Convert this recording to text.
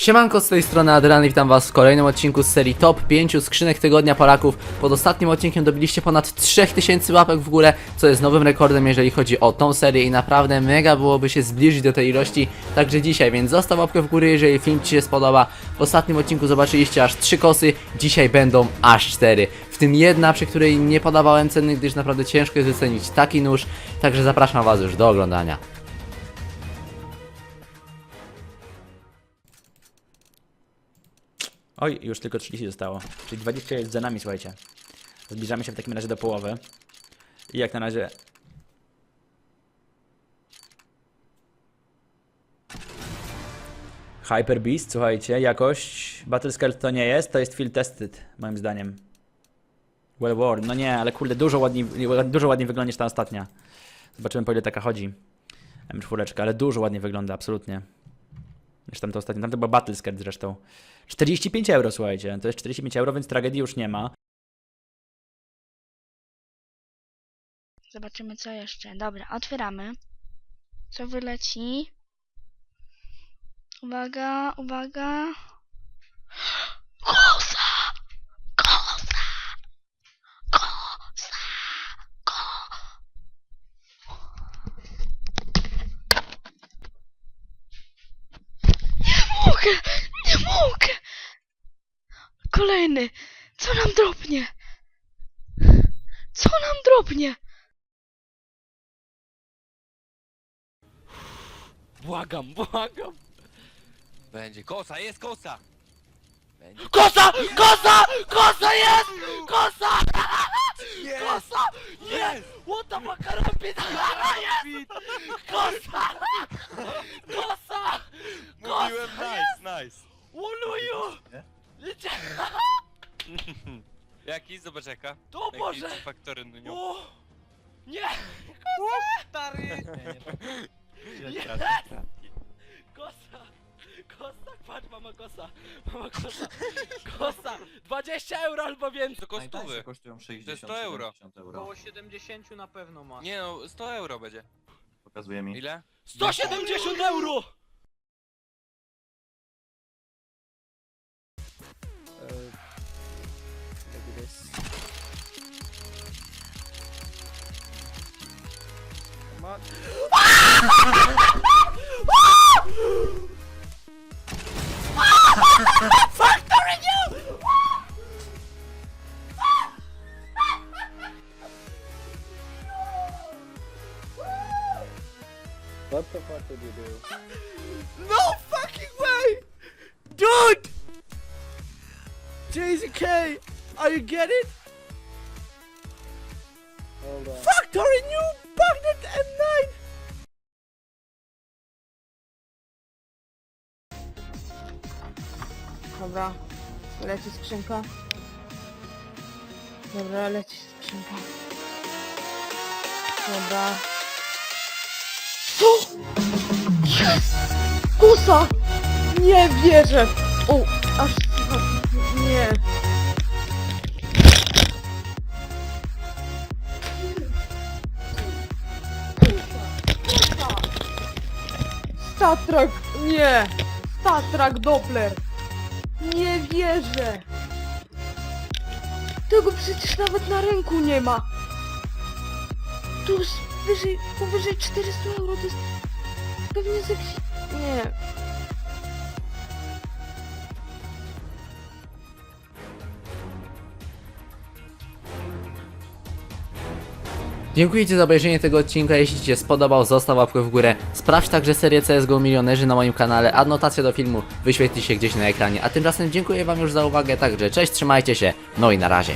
Siemanko, z tej strony Adrian witam was w kolejnym odcinku z serii Top 5 skrzynek tygodnia Polaków. Pod ostatnim odcinkiem dobiliście ponad 3000 łapek w górę, co jest nowym rekordem jeżeli chodzi o tą serię i naprawdę mega byłoby się zbliżyć do tej ilości także dzisiaj, więc zostaw łapkę w górę jeżeli film ci się spodoba. W ostatnim odcinku zobaczyliście aż 3 kosy, dzisiaj będą aż 4. W tym jedna, przy której nie podawałem ceny, gdyż naprawdę ciężko jest wycenić taki nóż, także zapraszam was już do oglądania. Oj, już tylko 30 zostało. Czyli 20 jest za nami, słuchajcie. Zbliżamy się w takim razie do połowy. I jak na razie... Hyper Beast, słuchajcie, jakość Battle to nie jest, to jest field tested, moim zdaniem. Well worn, no nie, ale kurde, dużo ładniej, dużo ładniej wygląda niż ta ostatnia. Zobaczymy po ile taka chodzi. M4, ale dużo ładniej wygląda, absolutnie. Niż tam to ostatnie. Tam to była Battle Scared zresztą. 45 euro, słuchajcie. To jest 45 euro, więc tragedii już nie ma. Zobaczymy co jeszcze. Dobra, otwieramy. Co wyleci? Uwaga, uwaga. Kosa! Kosa! Kosa! Ko... Nie mogę! Mogę! Kolejny! Co nam drobnie? Co nam drobnie? Błagam, błagam. Będzie kosa, jest kosa. Będzie Kosa! Kosa! Kosa jest! Kosa! Kosa! Jest! What the fuck! Kosa! Jaki? Zobacz jaka. To Jaki Boże! faktory no O! Nie! Stary! Nie! Kosa! Kosa! Patrz, mama kosa! Mama kosa! Kosa! 20 euro albo więcej! To. Najtańsze kosztują 60 To jest 100 euro. 70 euro. Około 70 na pewno masz. Nie no, 100 euro będzie. Pokazuje mi. Ile? 170 euro! What? Fuck, you! What the fuck did you do? No fucking way! Dude! JZK, are you getting? Hold on. Fuck, Dorin, you new Bagnet M9! Dobra, leci skrzynka. Dobra, leci skrzynka. Dobra. Co? Jest! Kusa! Nie wierzę! O, aż... Nie. Statrak! Nie! Statrak Doppler! Nie wierzę! Tego przecież nawet na ręku nie ma! To jest wyżej, powyżej 400 euro, to jest pewnie z jakiś... Nie. Dziękuję Ci za obejrzenie tego odcinka, jeśli Ci się spodobał, zostaw łapkę w górę. Sprawdź także serię CSGO Milionerzy na moim kanale, adnotacja do filmu wyświetli się gdzieś na ekranie. A tymczasem dziękuję Wam już za uwagę, także cześć, trzymajcie się, no i na razie.